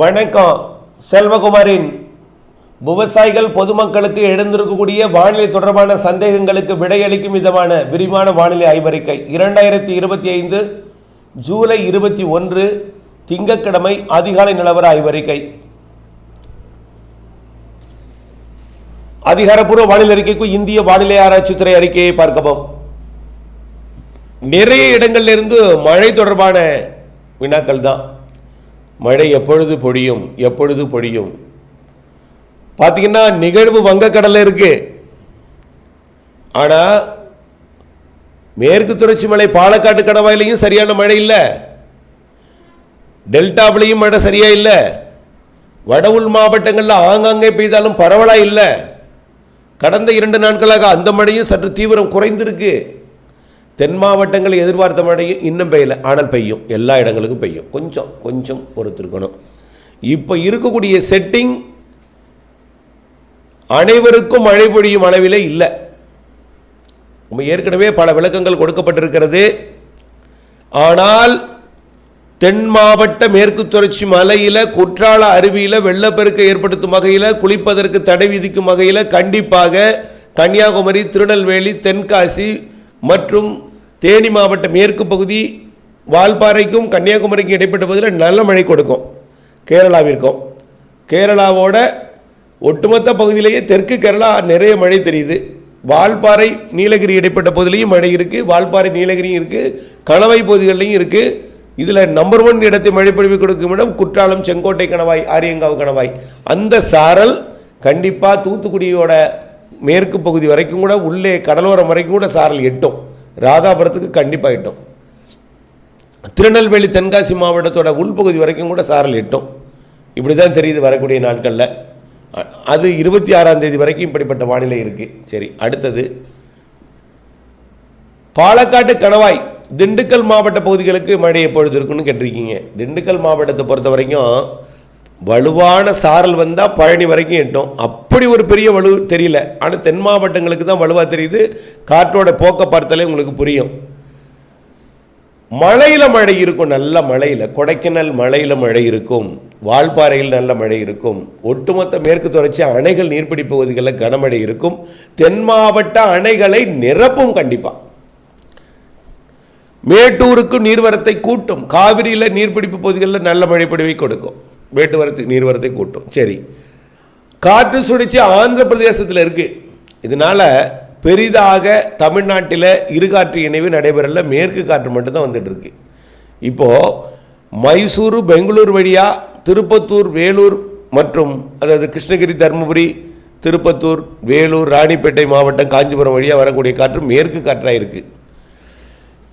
வணக்கம். செல்வகுமாரின் விவசாயிகள் பொதுமக்களுக்கு எழுந்திருக்கக்கூடிய வானிலை தொடர்பான சந்தேகங்களுக்கு விடையளிக்கும் விதமான விரிவான வானிலை ஆய்வறிக்கை. இரண்டாயிரத்தி இருபத்தி ஐந்து ஜூலை இருபத்தி ஒன்று திங்கட்கிழமை அதிகாலை நிலவர ஆய்வறிக்கை. அதிகாரப்பூர்வ வானிலை அறிக்கைக்கு இந்திய வானிலை ஆராய்ச்சித்துறை அறிக்கையை பார்க்கவும். நிறைய இடங்கள்ல இருந்து மழை தொடர்பான வினாக்கள் தான் மழை எப்பொழுது பொழியும்? எப்பொழுது பொழியும்? பார்த்தீங்கன்னா நிகழ்வு வங்கக்கடலில் இருக்கு. ஆனால் மேற்கு தொடர்ச்சி மலை பாலக்காட்டு கணவாயிலையும் சரியான மழை இல்லை. டெல்டாவிலையும் மழை சரியாக இல்லை. வட உள் மாவட்டங்களில் ஆங்காங்கே பெய்தாலும் பரவலாக இல்லை. கடந்த இரண்டு நாட்களாக அந்த மழையும் சற்று தீவிரம் குறைந்திருக்கு. தென் மாவட்டங்கள் எதிர்பார்த்த மழையும் இன்னும் பெய்யல. ஆனால் பெய்யும். எல்லா இடங்களுக்கும் பெய்யும். கொஞ்சம் கொஞ்சம் பொறுத்திருக்கணும். இப்போ இருக்கக்கூடிய செட்டிங் அனைவருக்கும் மழை பொழியும் அளவிலே இல்லை. நம்ம ஏற்கனவே பல விளக்கங்கள் கொடுக்கப்பட்டிருக்கிறது. ஆனால் தென் மாவட்ட மேற்கு தொடர்ச்சி மலையில் குற்றால அருவியில் வெள்ளப்பெருக்கை ஏற்படுத்தும் வகையில் குளிப்பதற்கு தடை விதிக்கும் வகையில் கண்டிப்பாக கன்னியாகுமரி திருநெல்வேலி தென்காசி மற்றும் தேனி மாவட்ட மேற்கு பகுதி வால்பாறைக்கும் கன்னியாகுமரிக்கும் இடைப்பட்ட பகுதியில் நல்ல மழை கொடுக்கும். கேரளாவிற்கும். கேரளாவோட ஒட்டுமொத்த பகுதியிலேயே தெற்கு கேரளா நிறைய மழை தெரியுது. வால்பாறை நீலகிரி இடைப்பட்ட பகுதியிலையும் மழை இருக்குது வால்பாறை நீலகிரியும் இருக்குது கணவாய் பகுதிகளிலையும் இருக்குது இதில் நம்பர் ஒன் இடத்தை மழைப்பொழிவு கொடுக்கும் இடம் குற்றாலம் செங்கோட்டை கணவாய் ஆரியங்காவு கணவாய். அந்த சாரல் கண்டிப்பாக தூத்துக்குடியோட மேற்கு பகுதி வரைக்கும் கூட உள்ளே கடலோரம் வரைக்கும் கூட சாரல் எட்டும். ராதாபுரத்துக்கு கண்டிப்பாக எட்டும். திருநெல்வேலி தென்காசி மாவட்டத்தோட உள்பகுதி வரைக்கும் கூட சாரல் எட்டும். இப்படி தான் தெரியுது வரக்கூடிய நாட்களில். அது இருபத்தி ஆறாம் தேதி வரைக்கும் இப்படிப்பட்ட வானிலை இருக்குது சரி அடுத்தது. பாலக்காட்டு கணவாய் திண்டுக்கல் மாவட்ட பகுதிகளுக்கு மழை எப்பொழுது இருக்குன்னு கேட்டிருக்கீங்க. திண்டுக்கல் மாவட்டத்தை பொறுத்த வரைக்கும் வலுவான சாரல் வந்தால் பழனி வரைக்கும் எட்டும். அப்படி ஒரு பெரிய வலு தெரியல. ஆனால் தென் மாவட்டங்களுக்கு தான் வலுவாக தெரியுது. காற்றோட போக்க பார்த்தாலே உங்களுக்கு புரியும். மழையில் மழை இருக்கும். நல்ல மழையில். கொடைக்கானல் மழையில் மழை இருக்கும். வால்பாறையில் நல்ல மழை இருக்கும். ஒட்டுமொத்த மேற்கு தொடர்ச்சி அணைகள் நீர்பிடிப்பு பகுதிகளில் கனமழை இருக்கும். தென் மாவட்ட அணைகளை நிரப்பும் கண்டிப்பாக மேட்டூருக்கு நீர்வரத்தை கூட்டும். காவிரியில் நீர்பிடிப்பு பகுதிகளில் நல்ல மழைப்பொழிவை கொடுக்கும். வேட்டுவரத்து நீர்வரத்தை கூட்டும். சரி. காற்று சுழற்சி ஆந்திர பிரதேசத்தில் இருக்கு. இதனால பெரிதாக தமிழ்நாட்டில் இருகாற்று இணைவு நடைபெறல. மேற்கு காற்று மட்டும்தான் வந்துட்டு இருக்கு. மைசூரு பெங்களூர் வழியாக திருப்பத்தூர் வேலூர் மற்றும் அதாவது கிருஷ்ணகிரி தருமபுரி திருப்பத்தூர் வேலூர் ராணிப்பேட்டை மாவட்டம் காஞ்சிபுரம் வழியாக வரக்கூடிய காற்று மேற்கு காற்றாக இருக்குது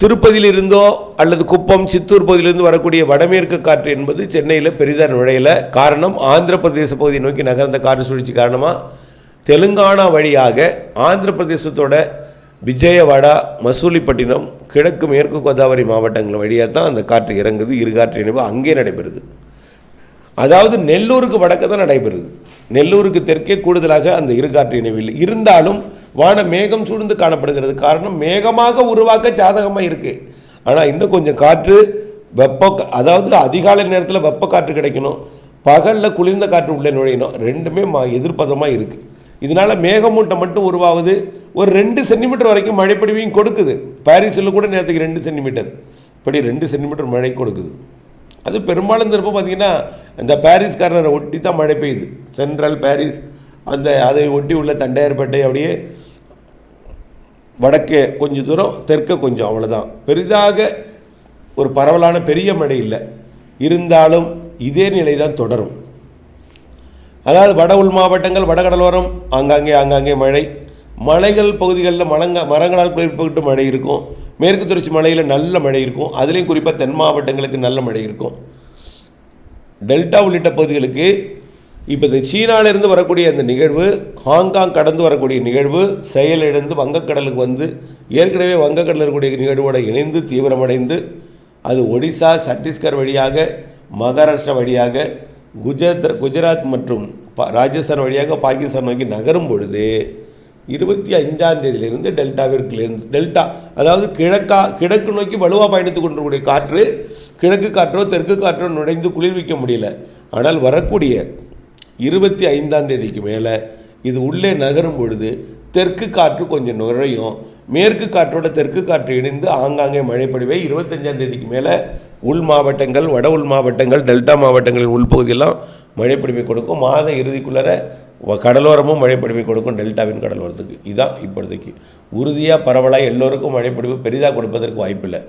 திருப்பதியில் இருந்தோ அல்லது குப்பம் சித்தூர் பகுதியிலிருந்து வரக்கூடிய வடமேற்கு காற்று என்பது சென்னையில் பெரிதாக நுழையல. காரணம் ஆந்திர பிரதேச பகுதியை நோக்கி நகர்ந்த காற்று சுழற்சி காரணமாக தெலுங்கானா வழியாக ஆந்திர பிரதேசத்தோட விஜயவாடா மசூலிப்பட்டினம் கிழக்கு மேற்கு கோதாவரி மாவட்டங்கள் வழியாக தான் அந்த காற்று இறங்குது இரு காற்று இணைவு அங்கே நடைபெறுது. அதாவது நெல்லூருக்கு வடக்க தான் நடைபெறுது. நெல்லூருக்கு தெற்கே கூடுதலாக அந்த இருகாற்று இணைவு இல்லை. இருந்தாலும் வான மேகம் சூழ்ந்து காணப்படுகிறது. காரணம் மேகமாக உருவாக்க ஜாதகமாக இருக்குது ஆனால் இன்னும் கொஞ்சம் காற்று வெப்ப அதாவது அதிகாலை நேரத்தில் வெப்ப காற்று கிடைக்கணும். பகலில் குளிர்ந்த காற்று உள்ளே நுழையணும். ரெண்டுமே மா எதிர்ப்பதமாக இருக்குது இதனால் மேகமூட்டம் மட்டும் உருவாகுது ஒரு ரெண்டு சென்டிமீட்டர் வரைக்கும் மழைப்படிவையும் கொடுக்குது. பாரிஸில் கூட நேரத்துக்கு ரெண்டு சென்டிமீட்டர். இப்படி ரெண்டு சென்டிமீட்டர் மழை கொடுக்குது. அது பெரும்பாலும் திரும்ப பார்த்தீங்கன்னா இந்த பாரிஸ் கார்னரை ஒட்டி தான் மழை பெய்யுது. சென்ட்ரல் பாரிஸ் அந்த அதை ஒட்டி உள்ள தண்டையார்பேட்டை அப்படியே வடக்கே கொஞ்சம் தூரம் தெற்க கொஞ்சம் அவ்வளோதான் பெரிதாக ஒரு பரவலான பெரிய மழை இல்லை. இருந்தாலும் இதே நிலை தான் தொடரும். அதாவது வட உள் மாவட்டங்கள் வடகடலோரம் ஆங்காங்கே ஆங்காங்கே மழை. மலைகள் பகுதிகளில் மலங்க மரங்களால் குறிப்பிட்டு மழை இருக்கும். மேற்கு தொடர்ச்சி மலையில் நல்ல மழை இருக்கும். அதுலேயும் குறிப்பாக தென் மாவட்டங்களுக்கு நல்ல மழை இருக்கும். டெல்டா உள்ளிட்ட பகுதிகளுக்கு இப்போ இந்த சீனாவிலிருந்து வரக்கூடிய அந்த நிகழ்வு ஹாங்காங் கடந்து வரக்கூடிய நிகழ்வு செயலிழந்து வங்கக்கடலுக்கு வந்து ஏற்கனவே வங்கக்கடலில் இருக்கக்கூடிய நிகழ்வோடு இணைந்து தீவிரமடைந்து அது ஒடிசா சத்தீஸ்கர் வழியாக மகாராஷ்டிரா வழியாக குஜராத் குஜராத் மற்றும் ராஜஸ்தான் வழியாக பாகிஸ்தான் நோக்கி நகரும் பொழுது இருபத்தி அஞ்சாம் தேதியிலிருந்து டெல்டாவிற்குலேருந்து டெல்டா அதாவது கிழக்கா கிழக்கு நோக்கி வலுவாக பயணித்து கொண்டிருக்கக்கூடிய காற்று கிழக்கு காற்றோ தெற்கு காற்றோ நுழைந்து குளிர்விக்க முடியல. ஆனால் வரக்கூடிய இருபத்தி ஐந்தாம் தேதிக்கு மேலே இது உள்ளே நகரும் பொழுது தெற்கு காற்று கொஞ்சம் நுழையும் மேற்கு காற்றோட தெற்கு காற்று இணைந்து ஆங்காங்கே மழைப்படிவே இருபத்தஞ்சாம் தேதிக்கு மேலே உள் மாவட்டங்கள் வட உள் மாவட்டங்கள் டெல்டா மாவட்டங்களின் உள்பகுதியெல்லாம் மழை கொடுக்கும். மாத இறுதிக்குள்ளர வ- கடலோரமும் மழை கொடுக்கும் டெல்டாவின் கடலோரத்துக்கு. இதுதான் இப்பொழுதைக்கு. உறுதியாக பரவலாக எல்லோருக்கும் மழைப்படிவு பெரிதாக கொடுப்பதற்கு வாய்ப்பில்லை.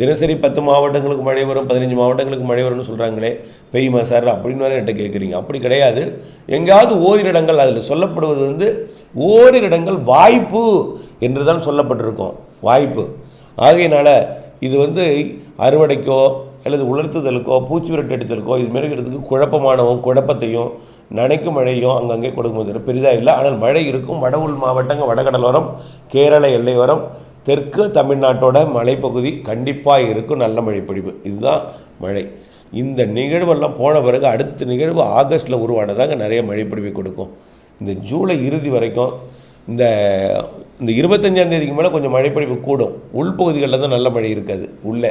தினசரி பத்து மாவட்டங்களுக்கு மழை வரும் பதினஞ்சு மாவட்டங்களுக்கு மழை வரும்னு சொல்கிறாங்களே பெய்யுமா சார் அப்படின்னு வேறு என்கிட்ட கேட்குறீங்க அப்படி கிடையாது. எங்கேயாவது ஓரிரு இடங்கள் அதில் சொல்லப்படுவது வந்து ஓரிரு இடங்கள் வாய்ப்பு என்று தான் சொல்லப்பட்டிருக்கும். வாய்ப்பு. ஆகையினால் இது வந்து அறுவடைக்கோ அல்லது உலர்த்துதலுக்கோ பூச்சி விரட்டு அடித்தலுக்கோ இது மாரி குழப்பமானவும் குழப்பத்தையும் நனைக்கும் மழையும் அங்கங்கே கொடுக்கும் போது பெரிதாக இல்லை. ஆனால் மழை இருக்கும் வட உள் மாவட்டங்கள் வடகடலோரம் கேரள எல்லையோரம் தெற்கு தமிழ்நாட்டோட மலைப்பகுதி கண்டிப்பாக இருக்கும் நல்ல மழை பொழிவு இதுதான் மழை. இந்த நிகழ்வெல்லாம் போன பிறகு அடுத்த நிகழ்வு ஆகஸ்ட்டில் உருவானதாங்க நிறைய மழை பொழிவை கொடுக்கும். இந்த ஜூலை இறுதி வரைக்கும் இந்த இந்த இருபத்தஞ்சாந்தேதிக்கு மேலே கொஞ்சம் மழைப்பொழிவு கூடும். உள்பகுதிகளில் தான் நல்ல மழை இருக்காது உள்ளே.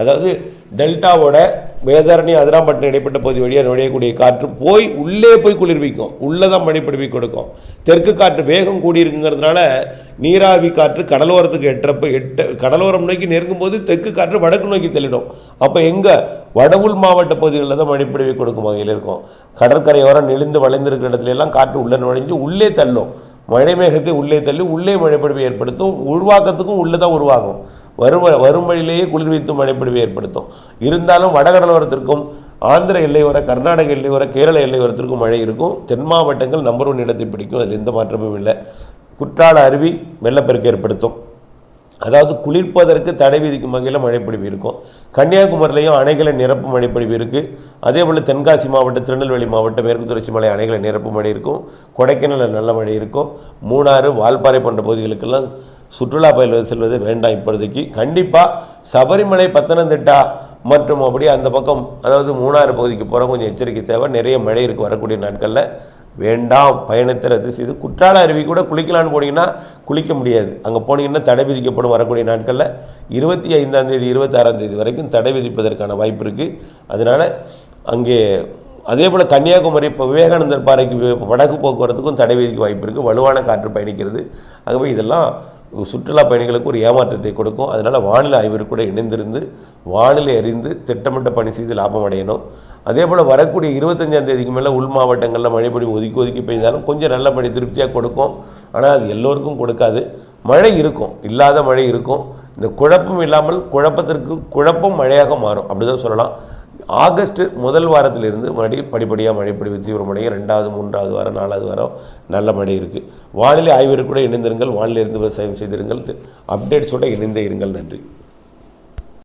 அதாவது டெல்டாவோட வேதாரணி அதிராம்பட்டினம் இடைப்பட்ட பகுதி வழியாக நுழையக்கூடிய காற்று போய் உள்ளே போய் குளிர்விக்கும். உள்ளே தான் மழைப்பொழிவை கொடுக்கும். தெற்கு காற்று வேகம் கூடியிருக்குங்கிறதுனால நீராவி காற்று கடலோரத்துக்கு எட்டுறப்ப எட்ட கடலோரம் நோக்கி நெருங்கும் போது தெற்கு காற்று வடக்கு நோக்கி தள்ளிடும். அப்போ எங்கே? வடவுள் மாவட்ட பகுதிகளில் தான் மழைப்பொழிவை கொடுக்கும் வகையில் இருக்கும். கடற்கரையோரம் நெளிந்து வளைந்திருக்கிற இடத்துல எல்லாம் காற்று உள்ளே நுழைஞ்சு உள்ளே தள்ளும். மழை மேகத்தை உள்ளே தள்ளி உள்ளே மழைப்பொழிவை ஏற்படுத்தும். உருவாக்கத்துக்கும் உள்ளே தான் உருவாகும். வரும் வரும் வழியிலேயே குளிர்வித்து மழைப்பொழிவை ஏற்படுத்தும். இருந்தாலும் வடகடலோரத்திற்கும் ஆந்திர எல்லையோர கர்நாடக எல்லையோர கேரள எல்லையோரத்திற்கும் மழை இருக்கும். தென் மாவட்டங்கள் நம்பர் ஒன் இடத்தை பிடிக்கும். அதில் எந்த மாற்றமும் இல்லை. குற்றால அருவி வெள்ளப்பெருக்கு ஏற்படுத்தும். அதாவது குளிர்ப்பதற்கு தடை விதிக்கும் வகையில் மழைப்பொழிவு இருக்கும். கன்னியாகுமரியிலையும் அணைகளை நிரப்பு மழைப்பொழிவு இருக்குது அதே போல் தென்காசி மாவட்டம் திருநெல்வேலி மாவட்டம் மேற்கு தொடர்ச்சி மலை அணைகளை நிரப்பு மழை இருக்கும். கொடைக்கானலில் நல்ல மழை இருக்கும். மூணாறு வால்பாறை போன்ற பகுதிகளுக்கெல்லாம் சுற்றுலா பயில்வது செல்வது வேண்டாம் இப்பொழுதைக்கு. கண்டிப்பாக சபரிமலை பத்தனந்திட்டா மற்றும் அப்படியே அந்த பக்கம் அதாவது மூணாறு பகுதிக்கு போகிற கொஞ்சம் எச்சரிக்கை தேவை. நிறைய மழை இருக்குது வரக்கூடிய நாட்களில். வேண்டாம் பயணத்தை ரத்து செய்து குற்றால அருவி கூட குளிக்கலான்னு போனீங்கன்னா குளிக்க முடியாது. அங்கே போனீங்கன்னா தடை விதிக்கப்படும் வரக்கூடிய நாட்களில். இருபத்தி ஐந்தாம் தேதி இருபத்தாறாம் தேதி வரைக்கும் தடை விதிப்பதற்கான வாய்ப்பு இருக்குது அதனால் அங்கே அதே போல் கன்னியாகுமரி இப்போ விவேகானந்தர் பாறைக்கு வடக்கு போக்குவரத்துக்கும் தடை விதிக்க வாய்ப்பு இருக்குது வலுவான காற்று பயணிக்கிறது. ஆகவே இதெல்லாம் சுற்றுலா பயணிகளுக்கு ஒரு ஏமாற்றத்தை கொடுக்கும். அதனால் வானிலை ஆய்வர் கூட இணைந்திருந்து வானிலை அறிந்து திட்டமிட்ட பணி செய்து லாபம் அடையணும். அதே போல் வரக்கூடிய இருபத்தஞ்சாம் தேதிக்கு மேலே உள் மாவட்டங்களில் மழைப்பொழி ஒதுக்கி ஒதுக்கி பெய்தாலும் கொஞ்சம் நல்ல மழை திருப்தியாக கொடுக்கும். ஆனால் அது எல்லோருக்கும் கொடுக்காது. மழை இருக்கும். இல்லாத மழை இருக்கும். இந்த குழப்பம் இல்லாமல் குழப்பத்திற்கு குழப்பம் மழையாக மாறும். அப்படி தான் சொல்லலாம். ஆகஸ்ட் முதல் வாரத்திலிருந்து மறுபடியும் படிப்படியாக மழை பொழிவு தீவிரமடைய ரெண்டாவது மூன்றாவது வாரம் நாலாவது வாரம் நல்ல மழை இருக்குது வானிலை ஆய்வருக்கு கூட இணைந்திருங்கள். வானிலை இருந்து விவசாயம் செய்திருங்கள். அப்டேட்ஸோடு இணைந்தே இருங்கள். நன்றி.